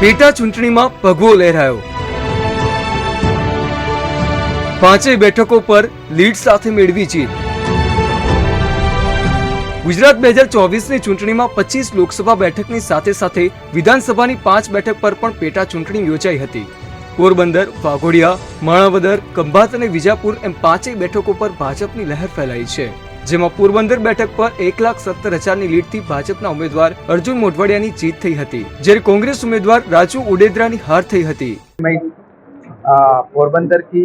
પેટા ચૂંટણીમાં ભગવો લહેરાયો. પાંચેય બેઠકો પર લીડ સાથે મેળવી જીત. ગુજરાત બે હજાર ચોવીસની ચૂંટણીમાં પચીસ લોકસભા બેઠકની સાથે સાથે વિધાનસભાની પાંચ બેઠક પર પણ પેટા ચૂંટણી યોજાઈ હતી. પોરબંદર, વાઘોડિયા, માણાવદર, ખંભાત અને વિજાપુર એમ પાંચેય બેઠકો પર ભાજપની લહેર ફેલાઈ છે. જેમાં પોરબંદર બેઠક પર એક લાખ સત્તર હજારની લીડથી ભાજપના ઉમેદવાર અર્જુન મોઢવાડિયાની જીત થઈ હતી જ્યારે કોંગ્રેસ ઉમેદવાર રાજુ ઉડેદરાની હાર થઈ હતી मैं आ, पोरबंदर की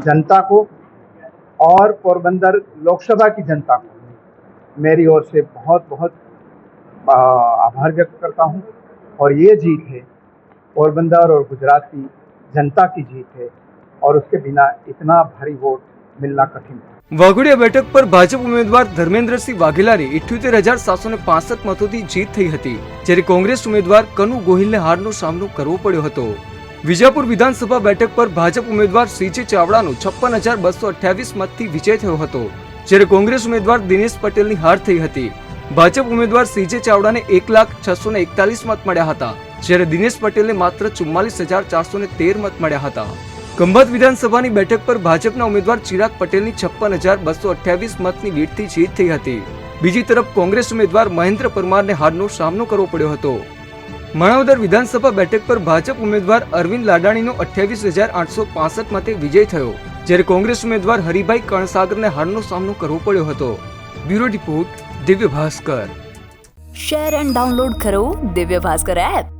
जनता को और पोरबंदर लोकसभा की जनता को मेरी ओर से बहुत बहुत आ, आभार व्यक्त करता हूँ और ये जीत है पोरबंदर और गुजरात की जनता की जीत है और उसके बिना इतना भारी वोट બિલ્લા કઠિન વાઘોડિયા બેઠક પર ભાજપ ઉમેદવાર ધર્મેન્દ્રસિંહ વાઘેલાની ઇઠ્યોતેર હજાર સાતસો ને પાસઠ મતોથી જીત થઈ હતી, જ્યારે કોંગ્રેસ ઉમેદવાર કનુ ગોહિલને હારનો સામનો કરવો પડ્યો હતો. વિજાપુર વિધાનસભા બેઠક પર ભાજપ ઉમેદવાર સીજે ચાવડાનો છપ્પન હજાર બસો અઠ્યાવીસ મતથી વિજય થયો હતો, જ્યારે કોંગ્રેસ ઉમેદવાર દિનેશ પટેલની હાર થઈ હતી. ભાજપ ઉમેદવાર સીજે ચાવડાને એક લાખ છસો ને એકતાલીસ મત મળ્યા હતા, જ્યારે દિનેશ પટેલને માત્ર ચુમ્માલીસ હજાર ચારસો ને તેર મત મળ્યા હતા. ખંભાત વિધાનસભાની બેઠક પર ભાજપના ઉમેદવાર ચિરાગ પટેલની છપ્પન હજાર બસો અઠ્યાવીસ મતની લીડથી જીત થઈ હતી. બીજી તરફ કોંગ્રેસ ઉમેદવાર મહેન્દ્ર પરમારને હારનો સામનો કરવો પડ્યો હતો. માણાવદર વિધાનસભા બેઠક પર ભાજપ ઉમેદવાર અરવિંદ લાડાણીનો અઠ્યાવીસ હજાર આઠસો પાસઠ મતે વિજય થયો. જ્યારે કોંગ્રેસ ઉમેદવાર હરિભાઈ કણસાગરને હારનો સામનો કરવો પડ્યો હતો. Bureau report Divya Bhaskar. Share and download કરો દિવ્ય ભાસ્કર એપ.